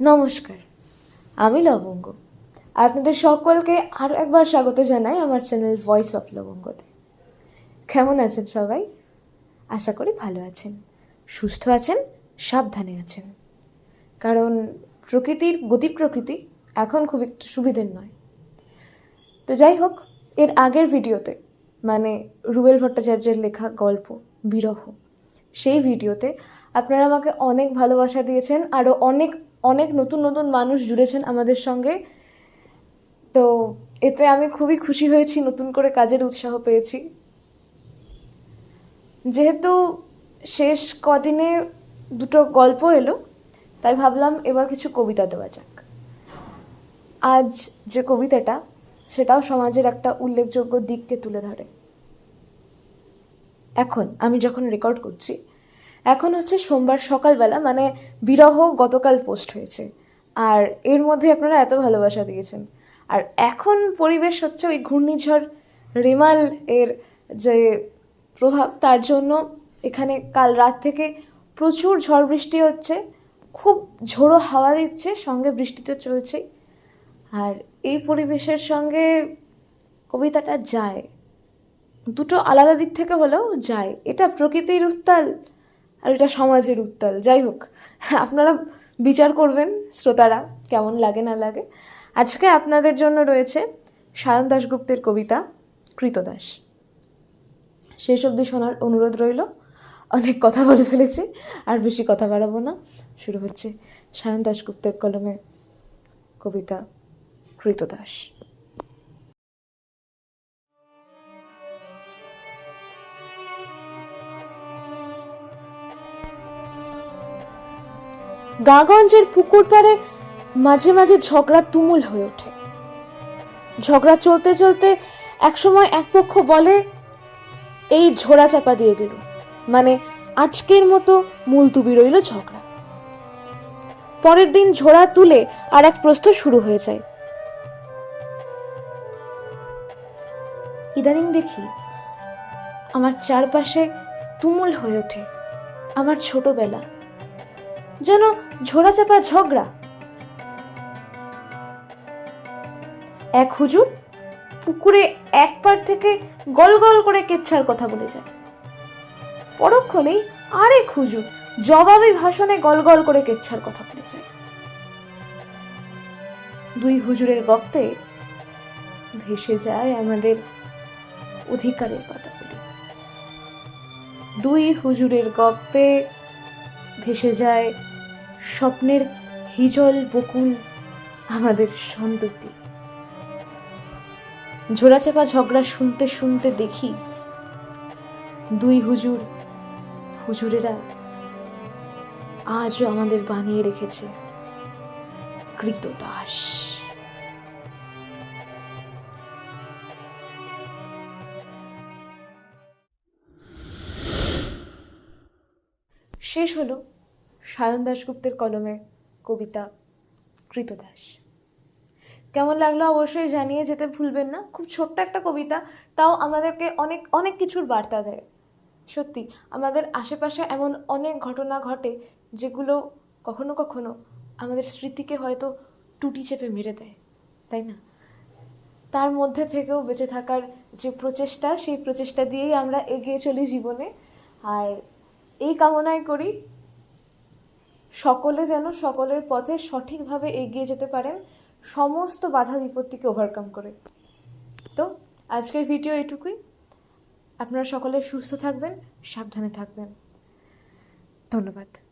নমস্কার, আমি লবঙ্গ। আপনাদের সকলকে আর একবার স্বাগত জানাই আমার চ্যানেল ভয়েস অফ লবঙ্গতে কেমন আছেন সবাই? আশা করি ভালো আছেন। সুস্থ আছেন, সাবধানে আছেন। কারণ প্রকৃতির গতি প্রকৃতি এখন খুব একটু সুবিধের নয়। তো যাই হোক, এর আগের ভিডিওতে মানে রুবেল ভট্টাচার্যের লেখা গল্প, বিরহ, সেই ভিডিওতে আপনারা আমাকে অনেক ভালোবাসা দিয়েছেন আরও অনেক অনেক নতুন নতুন মানুষ জুড়েছেন আমাদের সঙ্গে। তো এতে আমি খুবই খুশি হয়েছি, নতুন করে কাজের উৎসাহ পেয়েছি। যেহেতু শেষ কদিনে দুটো গল্প এলো, তাই ভাবলাম এবার কিছু কবিতা দেওয়া যাক। আজ যে কবিতাটা, সেটাও সমাজের একটা উল্লেখযোগ্য দিককে তুলে ধরে। এখন আমি যখন রেকর্ড করছি এখন হচ্ছে সোমবার সকালবেলা মানে বিরহ গতকাল পোস্ট হয়েছে। আর এর মধ্যে আপনারা এত ভালোবাসা দিয়েছেন। আর এখন পরিবেশ হচ্ছে ওই ঘূর্ণিঝড় রেমাল এর যে প্রভাব, তার জন্য এখানে কাল রাত থেকে প্রচুর ঝড় বৃষ্টি হচ্ছে। খুব ঝোড়ো হাওয়া দিচ্ছে, সঙ্গে বৃষ্টি তো চলছেই। আর এই পরিবেশের সঙ্গে কবিতাটা যায়। দুটো আলাদা দিক থেকে হলেও যায়। এটা প্রকৃতির উত্তাল। আর এটা সমাজের উত্তাল। যাই হোক, আপনারা বিচার করবেন, শ্রোতারা, কেমন লাগে না লাগে। আজকে আপনাদের জন্য রয়েছে সায়ন দাশগুপ্তের কবিতা, কৃতদাস। শেষ অবধি শোনার অনুরোধ রইল। অনেক কথা বলে ফেলেছি, আর বেশি কথা বাড়াবো না। শুরু হচ্ছে সায়ন দাশগুপ্তের কলমে কবিতা, কৃতদাস। গাঁগঞ্জের পুকুর পাড়ে মাঝে মাঝে ঝগড়া তুমুল হয়ে ওঠে। ঝগড়া চলতে চলতে একসময় এক পক্ষ বলে, এই ঝোড়া চাপা দিয়ে গেল। মানে আজকের মতো মুলতুবি রইল ঝগড়া। পরের দিন ঝোড়া তুলে আর এক প্রশ্ন শুরু হয়ে যায়। ইদানিং দেখি আমার চারপাশে তুমুল হয়ে ওঠে। আমার ছোটবেলা। যেন ঝোড়াচাপা ঝগড়া। এক হুজুর পুকুরে এক পার থেকে গল গল করে কেচ্ছার কথা বলে যায়। পরক্ষণেই আরেক হুজুর জবাবি ভাষণে গল গল করে কেচ্ছার কথা বলে যায়। দুই হুজুরের গপ্পে ভেসে যায় আমাদের অধিকারের কথাগুলি দুই হুজুরের গপ্পে ভেসে যায় স্বপ্নের হিজল বকুল আমাদের সন্ততি। ঝোড়াচাপা ঝগড়া শুনতে শুনতে দেখি দুই হুজুর, হুজুরেরা আজও আমাদের বানিয়ে রেখেছে কৃতদাস। শেষ হলো সায়ন দাশগুপ্তের কলমে কবিতা কৃতদাস। কেমন লাগল অবশ্যই জানিয়ে যেতে ভুলবেন না। খুব ছোট্ট একটা কবিতা, তাও আমাদেরকে অনেক অনেক কিছুর বার্তা দেয়। সত্যি, আমাদের আশেপাশে এমন অনেক ঘটনা ঘটে যেগুলো কখনো কখনো আমাদের স্মৃতিকে হয়তো টুটি চেপে মেরে দেয়, তাই না? তার মধ্যে থেকেও বেঁচে থাকার যে প্রচেষ্টা, সেই প্রচেষ্টা দিয়েই আমরা এগিয়ে চলি জীবনে। আর এই কামনায় করি সকলে যেন সকলের পথে সঠিকভাবে এগিয়ে যেতে পারেন, সমস্ত বাধা বিপত্তিকে ওভারকাম করে। তো আজকের ভিডিও এটুকুই। আপনারা সকলে সুস্থ থাকবেন, সাবধানে থাকবেন। ধন্যবাদ।